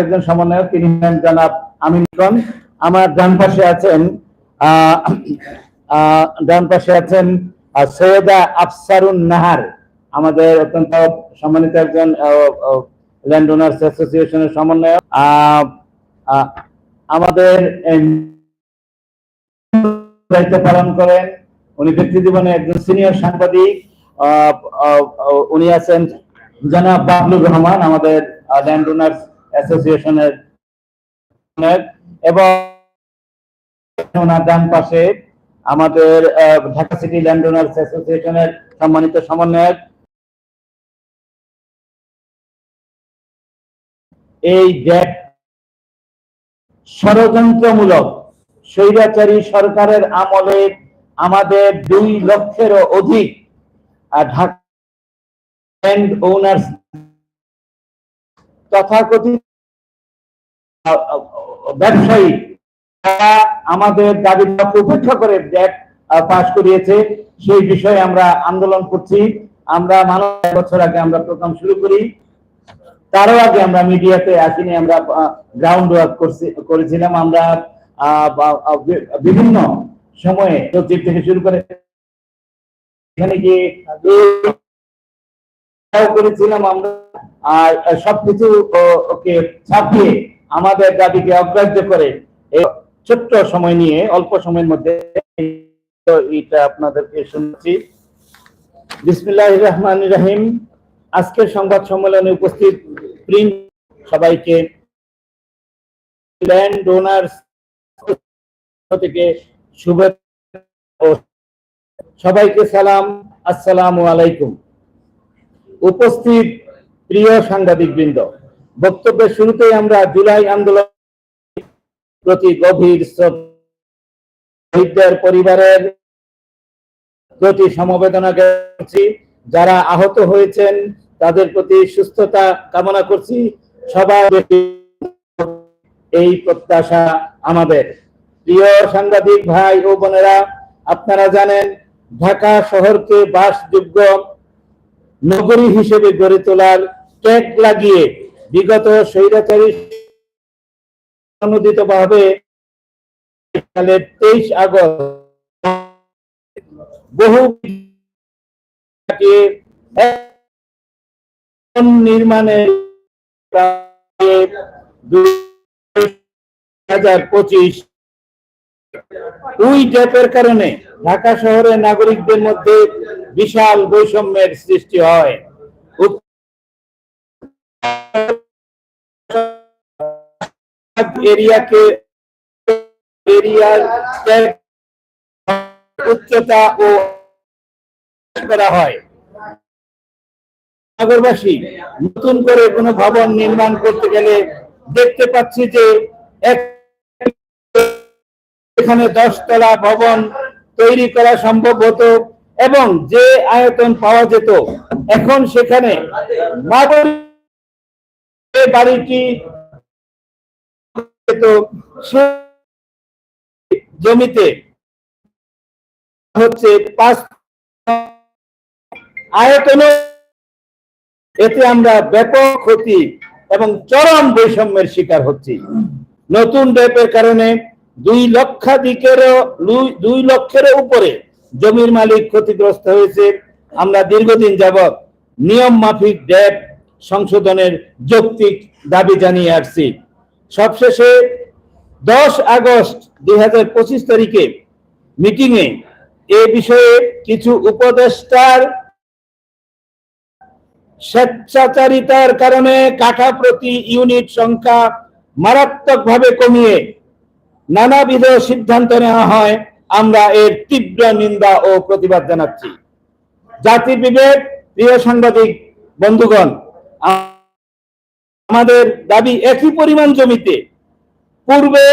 একজন সমন্বয়ক, তিনি হলেন জনাব আমিন খান। আমার ডান পাশে আছেন ডান পাশে আছেন সৈয়দা আফসারুন নাহার, আমাদের অত্যন্ত সম্মানিত একজন ল্যান্ড ওনার্স অ্যাসোসিয়েশনের সমন্বয়ক। আমাদের দায়িত্ব পালন করেন উনি ব্যক্তি জীবনে একজন সিনিয়র সাংবাদিক উনি আছেন জনাব বাবলুর রহমান, আমাদের ল্যান্ড ওনার্স অ্যাসোসিয়েশনের এবং ডান পাশে আমাদের ঢাকা সিটি ল্যান্ড ওনার্স অ্যাসোসিয়েশনের সম্মানিত সমন্বয়ক। এই ডেট ষড়যন্ত্রমূলক স্বৈরাচারী সরকারের আমলে আমাদের দুই লক্ষেরও অধিক ঢাকা ল্যান্ড ওনার্স তথাকথিত ব্যবসায়ী আমাদের দাবিটাকে উপেক্ষা করে ডেট পাশ করিয়েছে। সেই বিষয়ে আমরা আন্দোলন করছি। আমরা মানব বছর আগে আমরা প্রোগ্রাম শুরু করি। তারও আগে আমরা মিডিয়াতে আসিনি, আমরা গ্রাউন্ড ওয়ার্ক করেছিলাম। আমরা বিভিন্ন সময়ে সচিব থেকে শুরু করে এখানে গিয়ে করেছিলাম আমরা। আর সবকিছু ওকে ছাপিয়ে আমাদের দাবিকে অগ্রাহ্য করে এই ছোট্ট সময় নিয়ে, অল্প সময়ের মধ্যে এটা আপনাদেরকে শুনছি বিসমিল্লাহ রহমান রহিম। আজকের সংবাদ সম্মেলনে উপস্থিত প্রিন্ট সবাইকে, ল্যান্ড ডোনার্স থেকে শুভেচ্ছা। সবাইকে সালাম, আসসালামু আলাইকুম। উপস্থিত প্রিয় সাংবাদিক বৃন্দ বক্তব্যের শুরুতেই আমরা জুলাই আন্দোলন প্রতি গভীর শ্রদ্ধা শহীদদের পরিবারের প্রতি সমবেদনা করছি যারা আহত হয়েছেন, তাদের প্রতি সুস্থতা কামনা করছি। সবার এই প্রত্যাশা আমাদের। প্রিয় সাংবাদিক ভাই ও বোনেরা, আপনারা জানেন, ঢাকা শহরকে বাসযোগ্য নগরী হিসেবে গড়ে তোলার ট্যাগ লাগিয়ে বিগত স্বৈরাচারী অনুদিত ভাবে সালের তেইশ আগস্ট বহু নির্মাণের পঁচিশ কারণে ঢাকা শহরের নাগরিকদের মধ্যে বিশাল বৈষম্যের সৃষ্টি হয়। এরিয়াকে এরিয়ার ট্যাগ উচ্চতা ও করা হয়। নগরবাসী, নতুন করে কোনো ভবন নির্মাণ করতে গেলে দেখতে পাচ্ছি যে এখানে দশতলা ভবন তৈরি করা সম্ভব হতো এবং যে আয়তন পাওয়া যেত, এখন সেখানে বাড়িটি তো জমিতে হচ্ছে পাঁচ আয়তন, এতে আমরা ব্যাপক ক্ষতি এবং চরম বৈষম্যের শিকার হচ্ছি। নতুন ডেপের কারণে দুই লক্ষাধিকেরও দুই- লক্ষের উপরে জমির মালিক ক্ষতিগ্রস্ত হয়েছে। আমরা দীর্ঘদিন যাবৎ নিয়ম মাফিক ড্যাব সংশোধনের যৌক্তিক দাবি জানিয়ে আসছি। সবশেষে দশ আগস্ট দুই তারিখে মিটিংয়ে এ বিষয়ে কিছু উপদেষ্টার স্বেচ্ছাচারিতার কারণে কাঠা প্রতি ইউনিট সংখ্যা মারাত্মকভাবে কমিয়ে নানাবিধ সিদ্ধান্ত নেওয়া হয়। আমরা এর তীব্র নিন্দা ও প্রতিবাদ জানাচ্ছি। জাতির বিবেক প্রিয় সাংবাদিক, বন্ধুগণ আমাদের দাবি একই পরিমাণ জমিতে। পূর্বে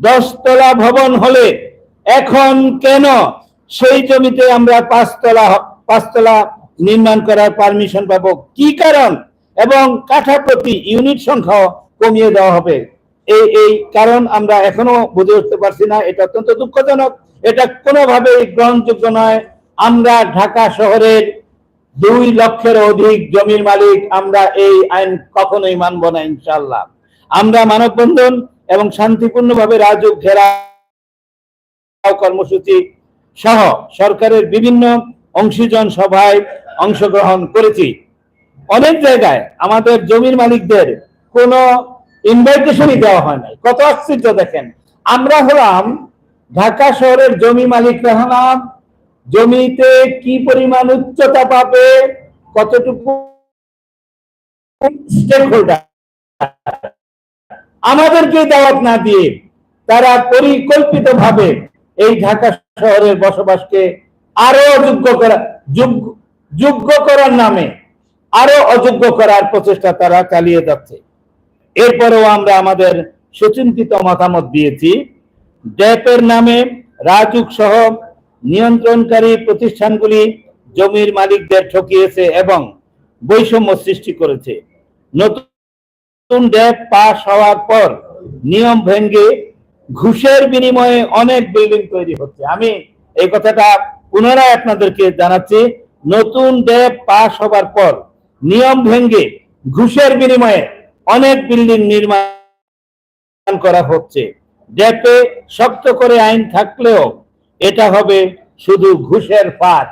দশতলা ভবন হলে এখন কেন সেই জমিতে আমরা পাঁচতলা পাঁচতলা নির্মাণ করার পারমিশন পাবো? কি কারণ? এবং কাঠা প্রতি ইউনিট সংখ্যা কমিয়ে দেওয়া হবে। এই এই কারণ আমরা এখনও বুঝে উঠতে পারছি না। এটা অত্যন্ত দুঃখজনক। এটা কোনোভাবেই গ্রহণযোগ্য নয়। আমরা ঢাকা শহরের দুই লক্ষের অধিক জমির মালিক আমরা এই আইন কখনোই মানব না ইনশাল্লাহ আমরা মানববন্ধন এবং শান্তিপূর্ণভাবে রাজুক, ঘেরা কর্মসূচি সহ সরকারের বিভিন্ন অংশীজন সভায় অংশগ্রহণ করেছি। অনেক জায়গায় আমাদের জমির মালিকদের কোনো ইনভাইটেশনই দেওয়া হয় নাই। কত আশ্চর্য দেখেন। আমরা হলাম ঢাকা শহরের জমি মালিকরা হলাম জমিতে কি পরিমাণ উচ্চতা পাবে, কতটুকু আমাদেরকে দাওয়াত না দিয়ে তারা পরিকল্পিত ভাবে এই ঢাকা শহরের বসবাসকে আরও অযোগ্য করা যোগ্য করার নামে আরও অযোগ্য করার প্রচেষ্টা তারা চালিয়ে যাচ্ছে। এরপরেও আমরা আমাদের সুচিন্তিত মতামত দিয়েছি। ড্যাপের নামে রাজুক সহ নিয়ন্ত্রণকারী প্রতিষ্ঠানগুলি জমির মালিকদের ঠকিয়েছে এবং বৈষম্য সৃষ্টি করেছে। নতুন ড্যাপ পাশ হওয়ার পর নিয়ম ভেঙ্গে ঘুষের বিনিময়ে অনেক বিল্ডিং তৈরি হচ্ছে। আমি এই কথাটা পুনরায় আপনাদেরকে জানাচ্ছি। নতুন ড্যাপ পাশ হবার পর নিয়ম ভেঙ্গে ঘুষের বিনিময়ে অনেক বিল্ডিং নির্মাণ করা হচ্ছে। ড্যাপে শক্ত করে আইন থাকলেও এটা হবে শুধু ঘুষের ফাঁদ।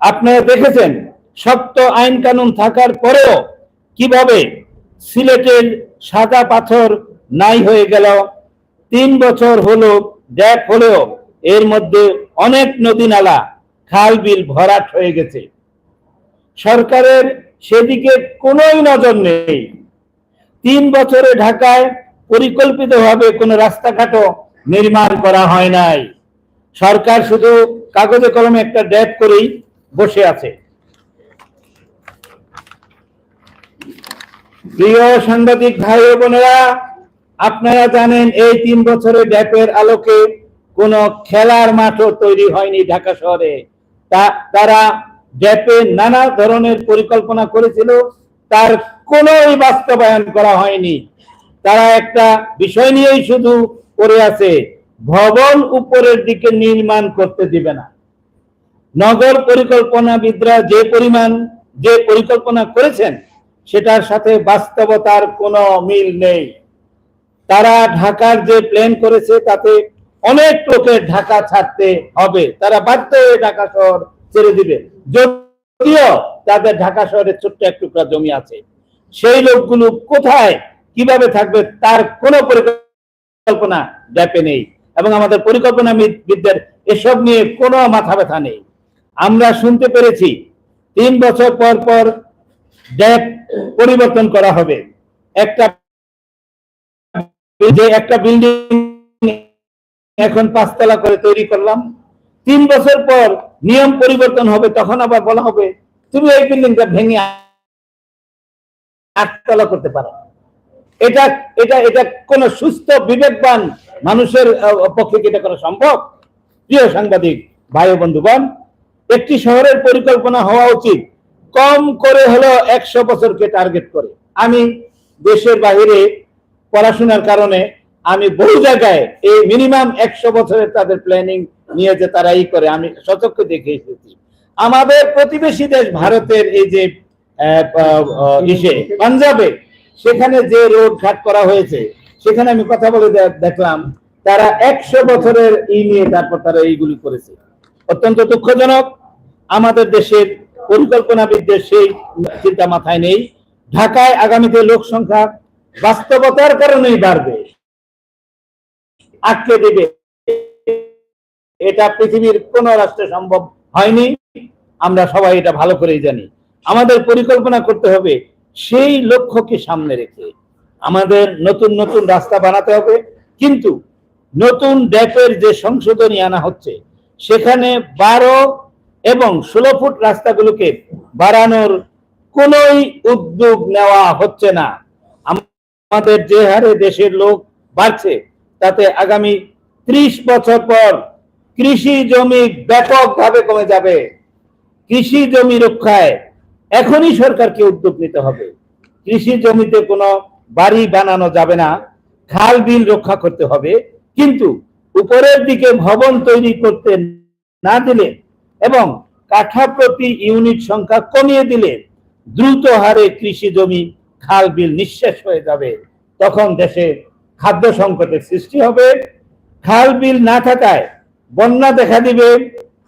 আপনারা দেখেছেন, শক্ত আইন কানুন থাকার পরেও কীভাবে সিলেটের সাদা পাথর নাই হয়ে গেল, তিন বছর হলো ড্যাপ হলেও এর মধ্যে অনেক নদী নালা খাল বিল ভরাট হয়ে গেছে। সরকারের সেদিকে কোনোই নজর নেই। তিন বছরে ঢাকায় পরিকল্পিতভাবে কোনো রাস্তাঘাটও নির্মাণ করা হয় নাই। সরকার শুধু কাগজে কলমে একটা ড্যাপ করেই বসে আছে। প্রিয় সাংবাদিক ভাই বোনেরা, আপনারা জানেন এই তিন বছরে ড্যাপের আলোকে কোনো খেলার মাঠও তৈরি হয়নি ঢাকা শহরে। তারা ড্যাপে নানা ধরনের পরিকল্পনা করেছিল, তার কোনোই বাস্তবায়ন করা হয়নি। তারা একটা বিষয় নিয়েই শুধু করে আছে ভবন উপরের দিকে নির্মাণ করতে দিবে না। নগর পরিকল্পনাবিদরা যে পরিমাণ, যে পরিকল্পনা করেছেন, সেটার সাথে বাস্তবতার কোনো মিল নেই। তারা ঢাকার যে প্ল্যান করেছে, তাতে অনেক লোকের ঢাকা ছাড়তে হবে। তারা বাধ্য হয়ে ঢাকা শহর ছেড়ে দিবে। যদিও তাদের ঢাকা শহরের ছোট্ট এক টুকরা জমি আছে। সেই লোকগুলো কোথায়, কীভাবে থাকবে, তার কোনো পরিকল্পনা ড্যাপে নেই। এবং আমাদের পরিকল্পনা বিদদের এসব নিয়ে কোনো মাথা ব্যথা নেই। আমরা শুনতে পেরেছি, তিন বছর পর পর ড্যাপ পরিবর্তন করা হবে। একটা যে একটা বিল্ডিং এখন পাঁচতলা করে তৈরি করলাম, তিন বছর পর নিয়ম পরিবর্তন হবে, তখন আবার বলা হবে, তুমি এই বিল্ডিংটা ভেঙে আটতলা করতে পারো। এটা এটা এটা কোন সুস্থ, বিবেকবান মানুষের পক্ষে কি এটা করা সম্ভব? প্রিয় সাংবাদিক, ভাই বন্ধুগণ, একটি শহরের পরিকল্পনা হওয়া উচিত। কম করে হলো একশো বছরকে টার্গেট করে। আমি দেশের বাইরে পড়াশোনার কারণে আমি বহু জায়গায় এই মিনিমাম একশো বছরের তাদের প্ল্যানিং নিয়ে যে তারা ই করে, আমি সচক্ষে দেখে এসেছি। আমাদের প্রতিবেশী দেশ ভারতের এই যে পাঞ্জাবে সেখানে যে রোড ঘাট করা হয়েছে, সেখানে আমি কথা বলে দেখলাম, তারা একশো বছরের ই নিয়ে তারপর তারা এইগুলি করেছে। অত্যন্ত দুঃখজনক। আমাদের দেশের পরিকল্পনাবিদদের সেই চিন্তা মাথায় নেই। ঢাকায় আগামীতে লোক সংখ্যা বাস্তবতার কারণেই বাড়বে। আটকে দেবে। এটা পৃথিবীর কোন রাষ্ট্রে সম্ভব হয়নি। আমরা সবাই এটা ভালো করেই জানি। আমাদের পরিকল্পনা করতে হবে সেই লক্ষ্যকে সামনে রেখে আমাদের নতুন নতুন রাস্তা বানাতে হবে। কিন্তু নতুন ড্যাপের যে সংশোধনী আনা হচ্ছে, সেখানে বারো এবং ষোলো ফুট রাস্তাগুলোকে বাড়ানোর কোনোই উদ্যোগ নেওয়া হচ্ছে না। আমাদের যে হারে দেশের লোক বাড়ছে, তাতে আগামী ত্রিশ বছর পর কৃষি জমি ব্যাপকভাবে কমে যাবে। কৃষি জমি রক্ষায় এখনই সরকারকে উদ্যোগ নিতে হবে। কৃষি জমিতে কোনো বাড়ি বানানো যাবে না, খাল বিল রক্ষা করতে হবে, কিন্তু উপরের দিকে ভবন তৈরি করতে না দিলে এবং কাঠা প্রতি ইউনিট সংখ্যা কমিয়ে দিলে দ্রুত হারে কৃষি জমি খাল বিল নিঃশেষ হয়ে যাবে। তখন দেশে খাদ্য সংকটের সৃষ্টি হবে। খাল বিল না থাকায় বন্যা দেখা দিবে,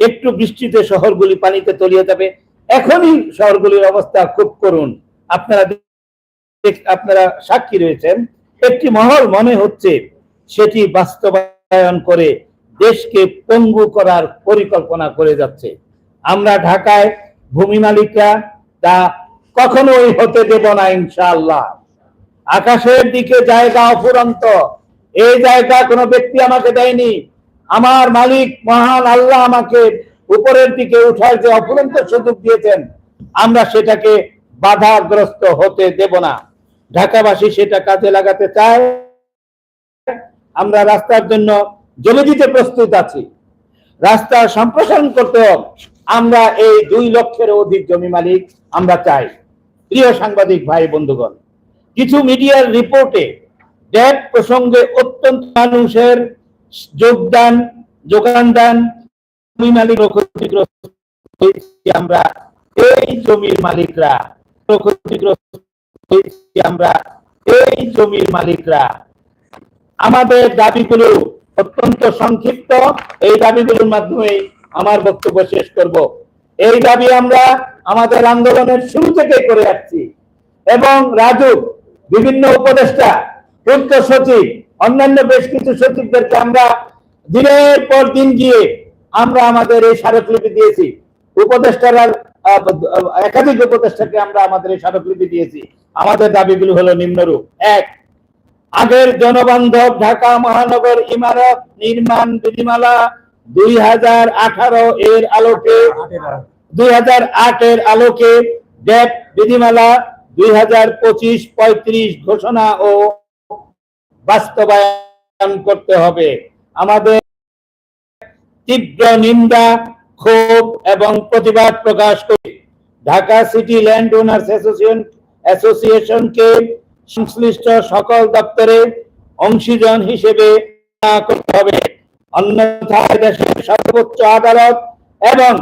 একটু বৃষ্টিতে শহরগুলি পানিতে তলিয়ে যাবে। এখনই শহরগুলির অবস্থা খুব করুন আপনারা আপনারা সাক্ষী রয়েছেন। একটি মহল মনে হচ্ছে সেটি বাস্তবায়ন করে দেশকে পঙ্গু করার পরিকল্পনা করে যাচ্ছে। আমরা ঢাকায় ভূমি মালিকরা তা কখনোই হতে দেব না, ইনশাআল্লাহ। আকাশের দিকে জায়গা অফুরন্ত। এই জায়গা কোনো ব্যক্তি আমাকে দেয়নি। আমার মালিক মহান আল্লাহ আমাকে উপরের দিকে উঠার যে অফুরন্ত সুযোগ দিয়েছেন, আমরা সেটাকে বাধাগ্রস্ত হতে দেব না। ঢাকাবাসী সেটা কাজে লাগাতে চায়। আমরা রাস্তার জন্য জমি দিতে প্রস্তুত আছি। রাস্তা সম্প্রসারণ করতেও আমরা এই দুই লক্ষের অধিক জমি মালিক আমরা চাই। প্রিয় সাংবাদিক ভাই বন্ধুগণ, কিছু মিডিয়ার রিপোর্টে ড্যাব প্রসঙ্গে অত্যন্ত মানুষের যোগদান, যোগান দান জমি মালিক আমরা। এই জমির মালিকরা আমরা। এই জমির মালিকরা। আমাদের দাবিগুলো অত্যন্ত সংক্ষিপ্ত। এই দাবিগুলোর মাধ্যমে আমার বক্তব্য শেষ করব। এই দাবি আমরা আমাদের আন্দোলনের শুরু থেকে করে আসছি। এবং রাজু, বিভিন্ন উপদেষ্টা, পূর্ত সচিব, অন্যান্য বেশ কিছু সচিবদেরকে আমরা দিনের পর দিন গিয়ে আমরা আমাদের এই স্মারকলিপি দিয়েছি। উপদেষ্টারা একাধিক উপদেষ্টাকে আমরা আমাদের এই স্মারকলিপি দিয়েছি। আমাদের দাবিগুলো হলো নিম্নরূপ। এক, আগের জনবান্ধব ঢাকা মহানগর ইমারত নির্মাণ বিধিমালা দুই হাজার আঠারো এর আলোকে, দুই হাজার আটের আলোকে ডেপ বিধিমালা দুই হাজার পঁচিশ পঁয়ত্রিশ ঘোষণা ও বাস্তবায়ন করতে হবে। আমাদের তীব্র নিন্দা, ক্ষোভ এবং প্রতিবাদ প্রকাশ করে। Dhaka city land owners association অ্যাসোসিয়েশনকে সংশ্লিষ্ট সকল দপ্তরে অংশীজন হিসেবে করতে হবে। অন্যথায় দেশের সর্বোচ্চ আদালত এবং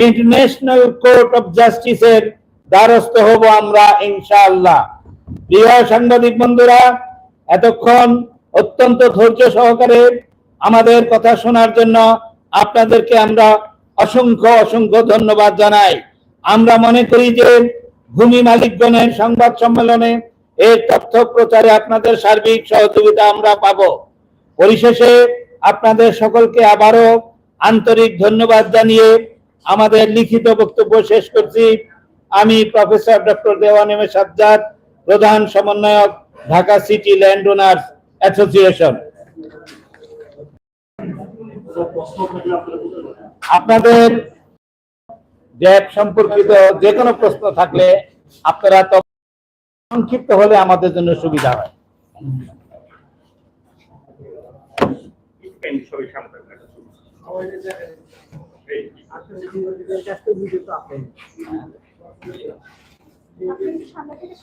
ইন্টারন্যাশনাল কোর্ট অফ জাস্টিসের দ্বারস্থ হব আমরা ইনশাআল্লাহ। প্রিয় সাংবাদিক বন্ধুরা, এতক্ষণ অত্যন্ত ধৈর্য সহকারে আমাদের কথা শোনার জন্য আপনাদেরকে আমরা অসংখ্য অসংখ্য ধন্যবাদ জানাই। আমরা মনে করি যে ভূমি মালিকগণের সংবাদ সম্মেলনে এর তথ্য প্রচারে আপনাদের সার্বিক সহযোগিতা আমরা পাব। পরিশেষে আপনাদের সকলকে আবারও আন্তরিক ধন্যবাদ জানিয়ে আমাদের লিখিত বক্তব্য শেষ করছি। আমি প্রফেসর ডক্টর দেওয়ানিমে সাজ্জাদ, প্রধান সমন্বয়ক, Dhaka city land owners association. আপনাদের ড্যাব সম্পর্কিত যে কোনো প্রশ্ন থাকলে আপনারা তো সংক্ষিপ্ত হলে আমাদের জন্য সুবিধা হয়। থেকে